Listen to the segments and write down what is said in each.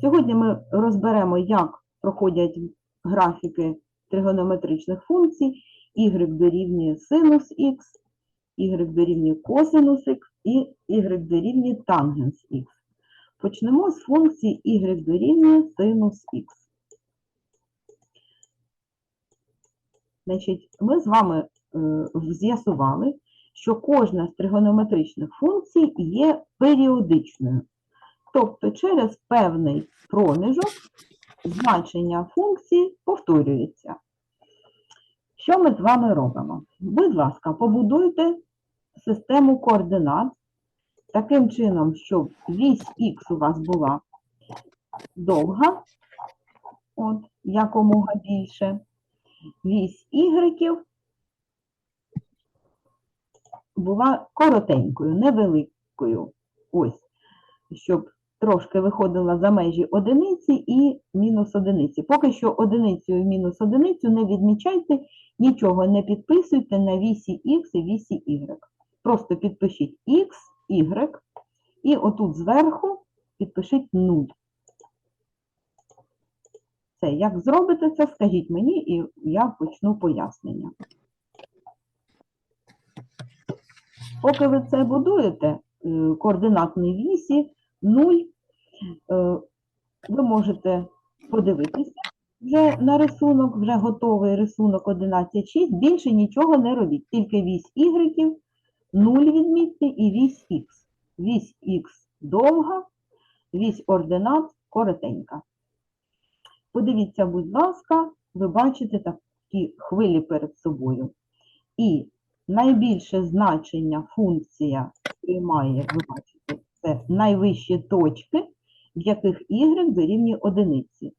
Сьогодні ми розберемо, як проходять графіки тригонометричних функцій. y дорівнює синус х, y дорівнює косинус х і y дорівнює тангенс х. Почнемо з функції y дорівнює синус х. Значить, ми з вами е, з'ясували, що кожна з тригонометричних функцій є періодичною. Тобто через певний проміжок значення функції повторюється. Що ми з вами робимо? Будь ласка, побудуйте систему координат таким чином, щоб вісь х у вас була довга, от, якомога більше, вісь y була коротенькою, невеликою. Ось, щоб трошки виходила за межі одиниці і мінус одиниці. Поки що одиницю і мінус одиницю не відмічайте, нічого не підписуйте на вісі х і вісі y. Просто підпишіть x, y, і отут зверху підпишіть 0. Це, як зробите це, скажіть мені, і я почну пояснення. Поки ви це будуєте, е, координатної вісі 0, е, ви можете подивитися вже на рисунок, вже готовий рисунок 11.6. Більше нічого не робіть, тільки вісь y, 0 відмітьте і вісь х. Вісь х довга, вісь ординат коротенька. Подивіться, будь ласка, ви бачите такі хвилі перед собою. І найбільше значення функція приймає, ви бачите, це найвищі точки, в яких y дорівнює одиниці.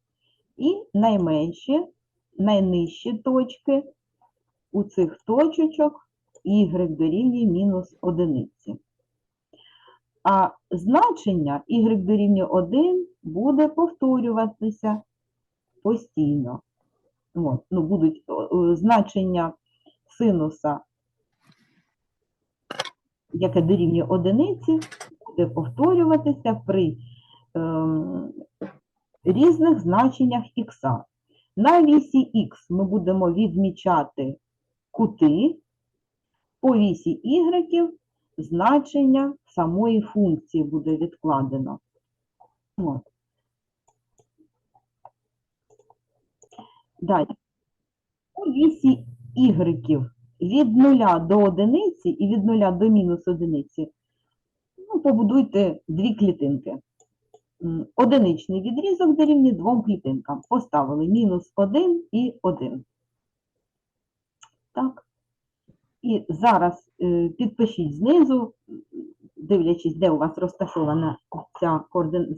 І найменші, найнижчі точки у цих точечок y дорівнює мінус одиниці. А значення y дорівнює 1 буде повторюватися постійно. Ну, будуть значення синуса яке дорівнює одиниці, буде повторюватися при різних значеннях х. На вісі х ми будемо відмічати кути, по вісі y значення самої функції буде відкладено. От. Далі. По вісі y від 0 до одиниці і від 0 до мінус одиниці, ну, побудуйте дві клітинки. Одиничний відрізок дорівнює двом клітинкам. Поставили мінус 1 і 1. Так. І зараз е, підпишіть знизу, дивлячись, де у вас розташована ця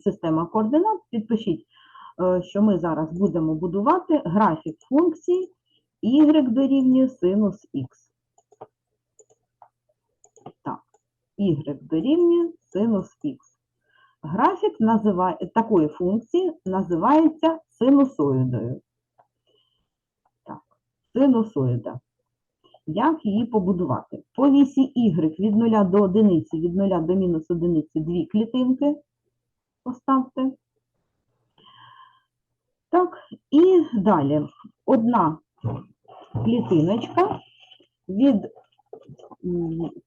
система координат, підпишіть, е, що ми зараз будемо будувати графік функції y дорівнює синус х. Так, y дорівнює синус х. Графік називає, такої функції називається синусоїдою. Так, синусоїда. Як її побудувати? По вісі y від 0 до 1, від 0 до мінус 1 дві клітинки поставте. Так, і далі. Одна клітиночка від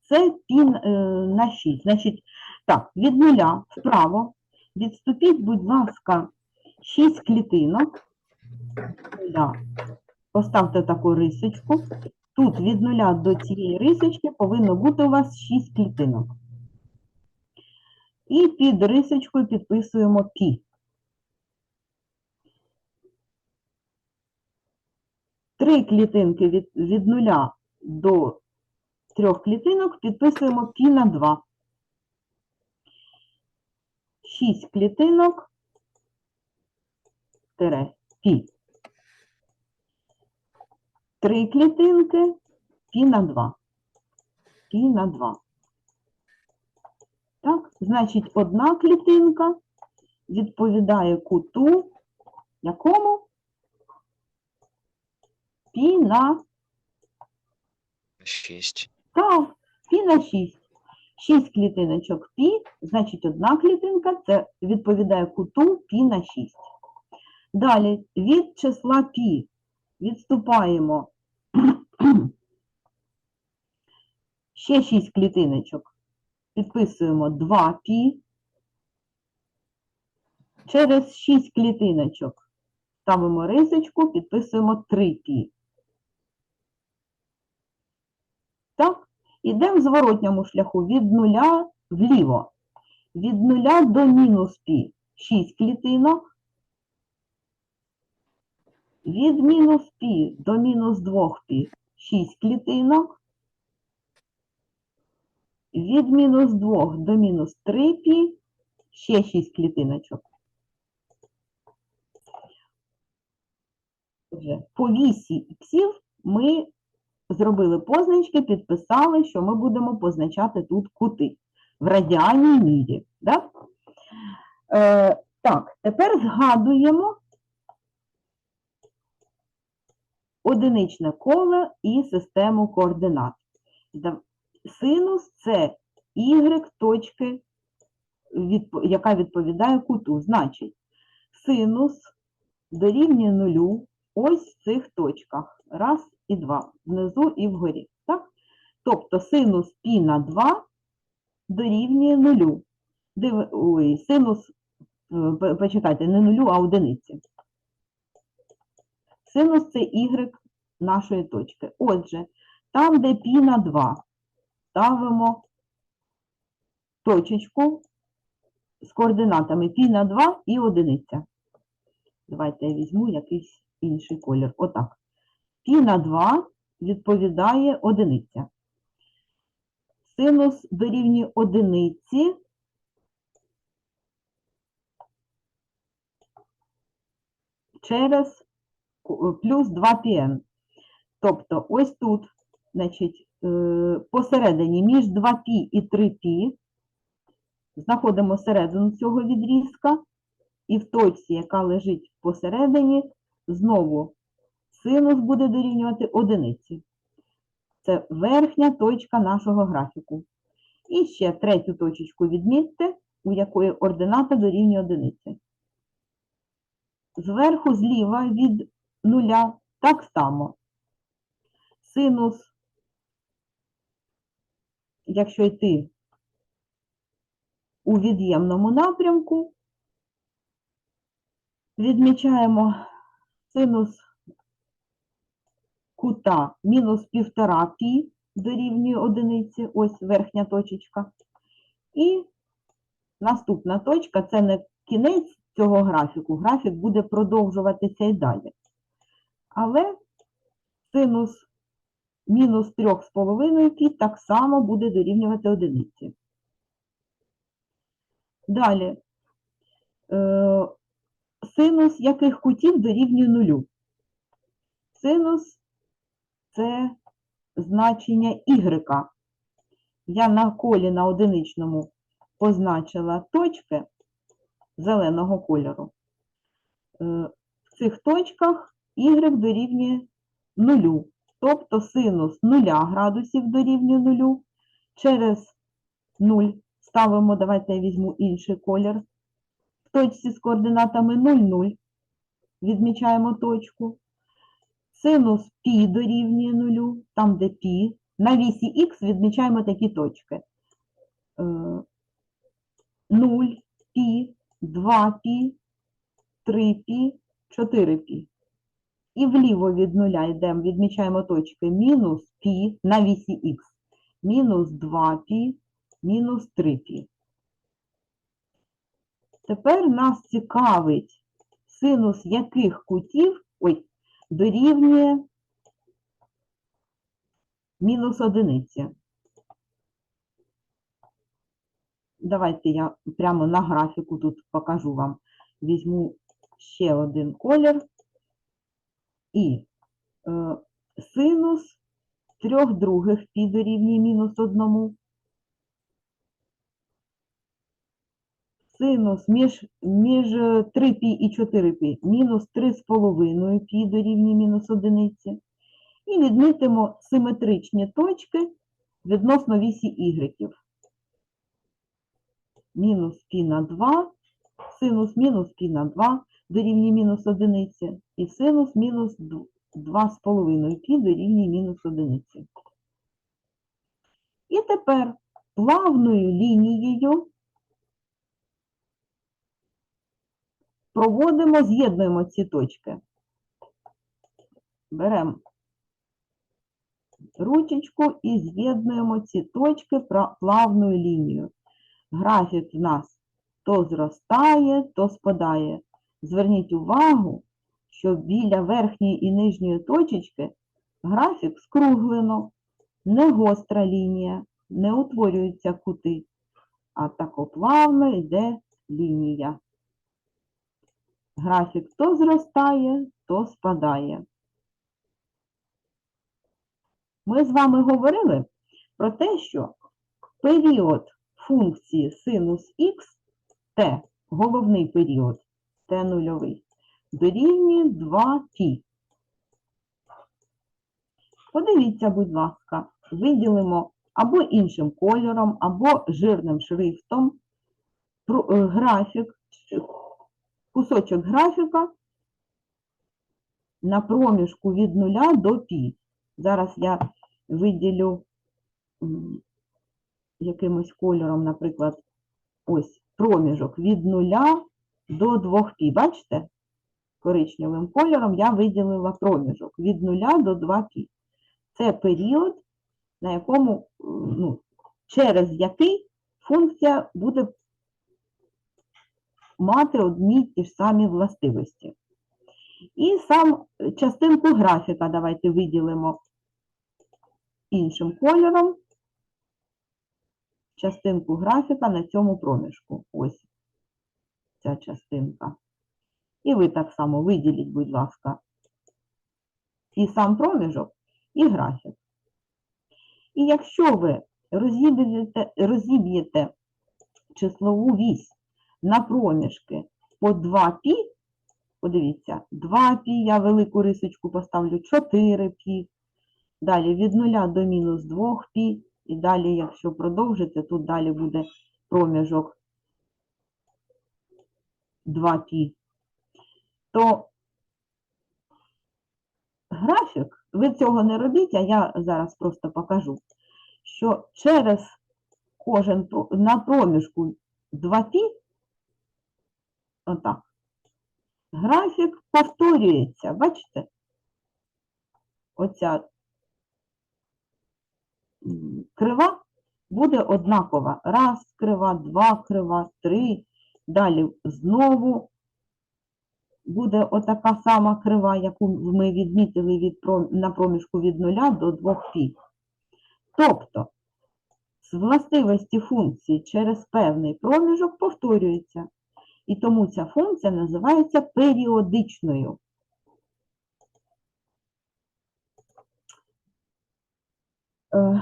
це пін е, на 6. Значить, так, від нуля вправо відступіть, будь ласка, 6 клітинок. Нуля. Поставте таку рисочку. Тут від нуля до цієї рисочки повинно бути у вас 6 клітинок. І під рисочкою підписуємо пі. Три клітинки від, від нуля до трьох клітинок підписуємо пі на 2. Шість клітинок тире пі. Три клітинки пі на 2. Пі на 2. Так, значить, одна клітинка відповідає куту якому? Пі на 6. Так, пі на 6. 6 клітиночок пі, значить, одна клітинка це відповідає куту пі на 6. Далі від числа пі відступаємо ще 6 клітиночок. Підписуємо 2 пі. Через 6 клітиночок ставимо рисочку, підписуємо 3 пі. Так, ідемо в зворотньому шляху від нуля вліво. Від нуля до мінус пі 6 клітинок. Від мінус пі до мінус 2 пі 6 клітинок. Від мінус 2 до мінус 3 пі ще 6 клітиночок. По вісі іксів ми зробили позначки, підписали, що ми будемо позначати тут кути в радіальній мірі. Да? Е, так, тепер згадуємо одиничне коло і систему координат. Синус це y точки, яка відповідає куту. Значить, синус дорівнює нулю ось в цих точках. Раз і 2 внизу і вгорі. Так? Тобто синус π на 2 дорівнює 0. Див... Ой, синус, е, почитайте, не нулю, а одиниці. Синус це y нашої точки. Отже, там, де пі на 2, ставимо точечку з координатами π на 2 і одиниця. Давайте я візьму якийсь інший колір. Отак. Пі на 2 відповідає одиниця. Синус дорівнює одиниці. Через плюс 2 пн. Тобто ось тут, значить, е, посередині між 2π і 3π знаходимо середину цього відрізка, і в точці, яка лежить посередині, знову синус буде дорівнювати одиниці. Це верхня точка нашого графіку. І ще третю точечку відмітьте, у якої ордината дорівнює одиниці. Зверху зліва від нуля так само. Синус, якщо йти у від'ємному напрямку, відмічаємо синус кута мінус півтора пі дорівнює одиниці, ось верхня точечка. І наступна точка це не кінець цього графіку, графік буде продовжуватися і далі. Але синус мінус 3,5 пі так само буде дорівнювати одиниці. Далі. Е, синус яких кутів дорівнює нулю? Синус це значення y. Я на колі на одиничному позначила точки зеленого кольору. Е, В цих точках y дорівнює нулю. Тобто синус 0 градусів дорівнює нулю. Через 0 ставимо, давайте я візьму інший колір. В точці з координатами 0, 0. Відмічаємо точку Синус π дорівнює нулю, там де π. На вісі х відмічаємо такі точки. Е, 0, π, 2 π, 3 π, 4 π. І вліво від нуля йдемо, відмічаємо точки мінус π на вісі х, мінус 2 π, мінус 3 π. Тепер нас цікавить синус яких кутів, ой, дорівнює мінус одиниці. Давайте я прямо на графіку тут покажу вам. Візьму ще один колір. І е, синус трьох других пі дорівнює мінус одному. Синус між, між 3π і 4π мінус 3,5 пі дорівнює мінус одиниці. І відмітимо симетричні точки відносно вісі ігреків. мінус пі на 2, синус мінус пі на 2 дорівнює мінус одиниці, і синус мінус 2,5 пі дорівнює мінус одиниці. І тепер плавною лінією проводимо, з'єднуємо ці точки. Беремо ручечку і з'єднуємо ці точки плавною лінією. Графік в нас то зростає, то спадає. Зверніть увагу, що біля верхньої і нижньої точечки графік скруглено, не гостра лінія, не утворюються кути, а тако плавно йде лінія. Графік то зростає, то спадає. Ми з вами говорили про те, що період функції синус х t, головний період t нульовий, дорівнює 2π. Подивіться, будь ласка, виділимо або іншим кольором, або жирним шрифтом е, графік, кусочок графіка на проміжку від 0 до пі. Зараз я виділю якимось кольором, наприклад, ось проміжок від 0 до 2 пі. Бачите? Коричневим кольором я виділила проміжок від 0 до 2 пі. Це період, на якому, ну, через який функція буде мати одні ті ж самі властивості. І сам е, частинку графіка давайте виділимо іншим кольором. Частинку графіка на цьому проміжку. Ось ця частинка. І ви так само виділіть, будь ласка, і сам проміжок, і графік. І якщо ви розіб'єте, розіб'єте числову вісь на проміжки. По 2 пі, подивіться, 2 пі, я велику рисочку поставлю 4 пі, далі від 0 до мінус 2 пі, і далі, якщо продовжити, тут далі буде проміжок 2 пі, то графік, ви цього не робіть, а я зараз просто покажу, що через кожен на проміжку 2 пі отак, графік повторюється, бачите? Оця крива буде однакова. Раз крива, два крива, три. Далі знову буде отака сама крива, яку ми відмітили від, на проміжку від 0 до 2π. Тобто, з властивості функції через певний проміжок повторюються. І тому ця функція називається періодичною. Е,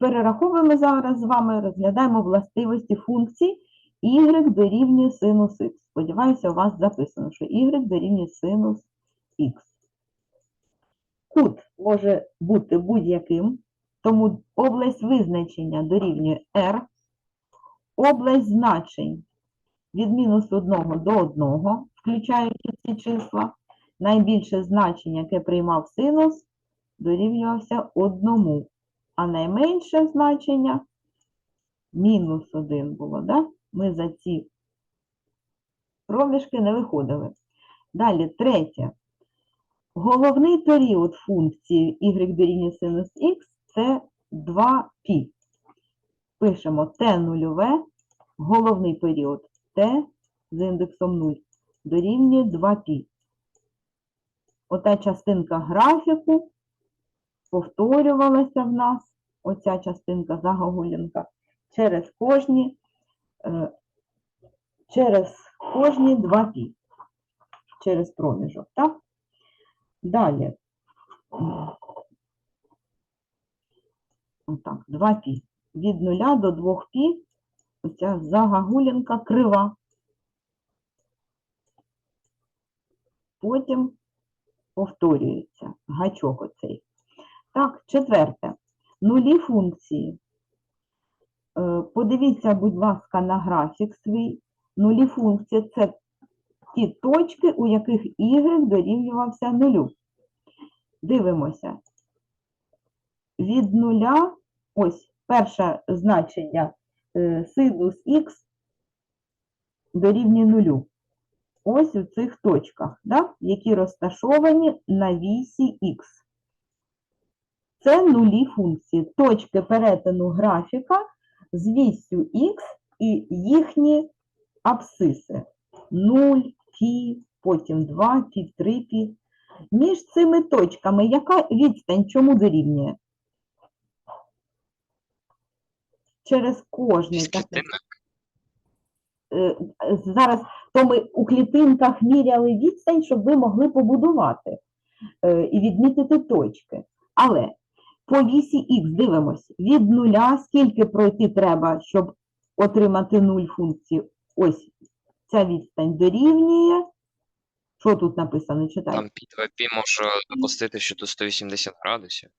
Перераховуємо зараз з вами, розглядаємо властивості функцій y дорівнює синус х. Сподіваюся, у вас записано, що y дорівнює синус х. Кут може бути будь-яким, тому область визначення дорівнює r, область значень від мінус 1 до 1, включаючи ці числа. Найбільше значення, яке приймав синус, дорівнювався 1, а найменше значення мінус 1 було. Да? Ми за ці проміжки не виходили. Далі, третє. Головний період функції y дорівнює синус х це 2π. Пишемо t нульове, головний період t з індексом 0 дорівнює 2π. Ота частинка графіку повторювалася в нас, оця частинка загогулянка, через кожні, е, через кожні 2π, через проміжок, так? Далі. М. Отак, 2π. Від 0 до 2π оця загогулянка крива. Потім повторюється гачок оцей. Так, четверте. Нулі функції. Е, Подивіться, будь ласка, на графік свій. Нулі функції це ті точки, у яких y дорівнювався нулю. Дивимося. Від нуля, ось перше значення синус х дорівнює нулю. Ось у цих точках, да, які розташовані на вісі х. Це нулі функції. Точки перетину графіка з вісю х і їхні абсциси. 0, пі, потім 2, пі, 3, пі. Між цими точками яка відстань чому дорівнює? Через кожний такий е, зараз то ми у клітинках міряли відстань, щоб ви могли побудувати е, і відмітити точки. Але по вісі х дивимось, від нуля скільки пройти треба, щоб отримати нуль функції. Ось ця відстань дорівнює. Що тут написано? Читай. Там пі 2 пі може допустити, що тут 180 градусів.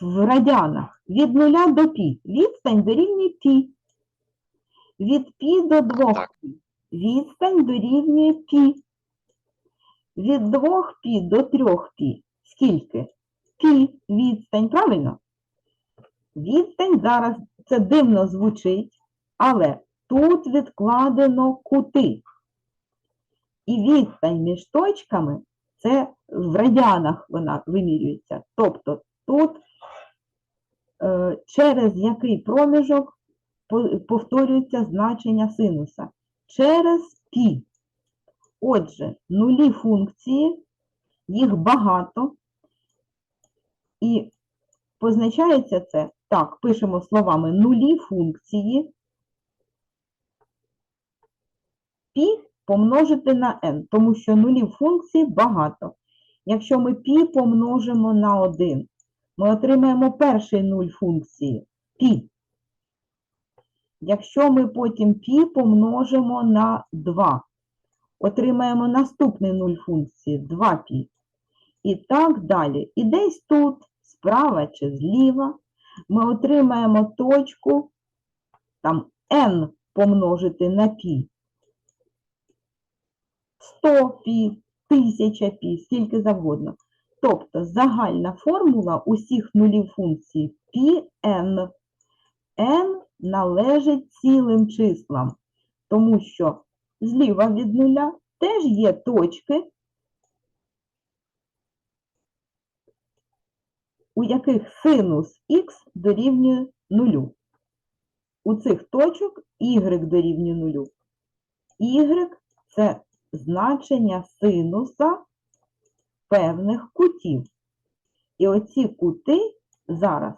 В радянах від нуля до пі. Відстань дорівнює пі. Від пі до 2 пі. Відстань дорівнює пі. Від 2 пі до 3 пі. Скільки? Пі. Відстань, правильно? Відстань зараз це дивно звучить, але тут відкладено кути. І відстань між точками це в радянах вона вимірюється. Тобто тут е, через який проміжок повторюється значення синуса? Через пі. Отже, нулі функції, їх багато, і позначається це, так, пишемо словами нулі функції пі помножити на n, тому що нулів функцій багато. Якщо ми пі помножимо на 1, ми отримаємо перший нуль функції пі. Якщо ми потім пі помножимо на 2, отримаємо наступний нуль функції 2π. І так далі. І десь тут, справа чи зліва, ми отримаємо точку там n помножити на π. 100 пі, 1000 пі, скільки завгодно. Тобто загальна формула усіх нулів функцій πn. n належить цілим числам, тому що зліва від нуля теж є точки, у яких синус х дорівнює нулю. У цих точок y дорівнює нулю. y – це значення синуса певних кутів. І оці кути зараз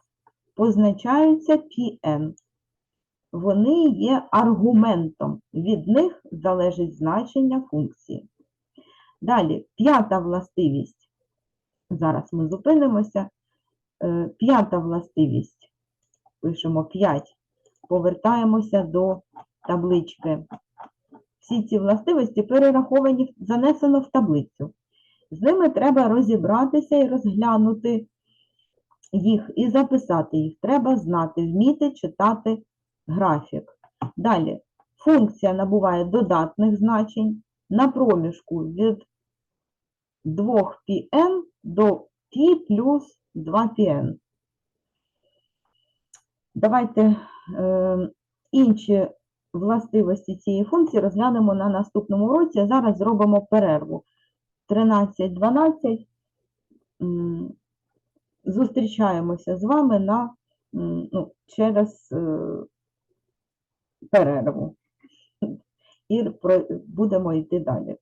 позначаються πn. Вони є аргументом, від них залежить значення функції. Далі, п'ята властивість. Зараз ми зупинимося. Е, П'ята властивість. Пишемо 5. Повертаємося до таблички. Всі ці властивості перераховані, занесено в таблицю. З ними треба розібратися і розглянути їх і записати їх. Треба знати, вміти читати графік. Далі, функція набуває додатних значень на проміжку від 2πn до π плюс 2πn. Давайте е, інші властивості цієї функції розглянемо на наступному уроці. А Зараз зробимо перерву. 13-12. Зустрічаємося з вами на, ну, через е, перерву. І будемо йти далі.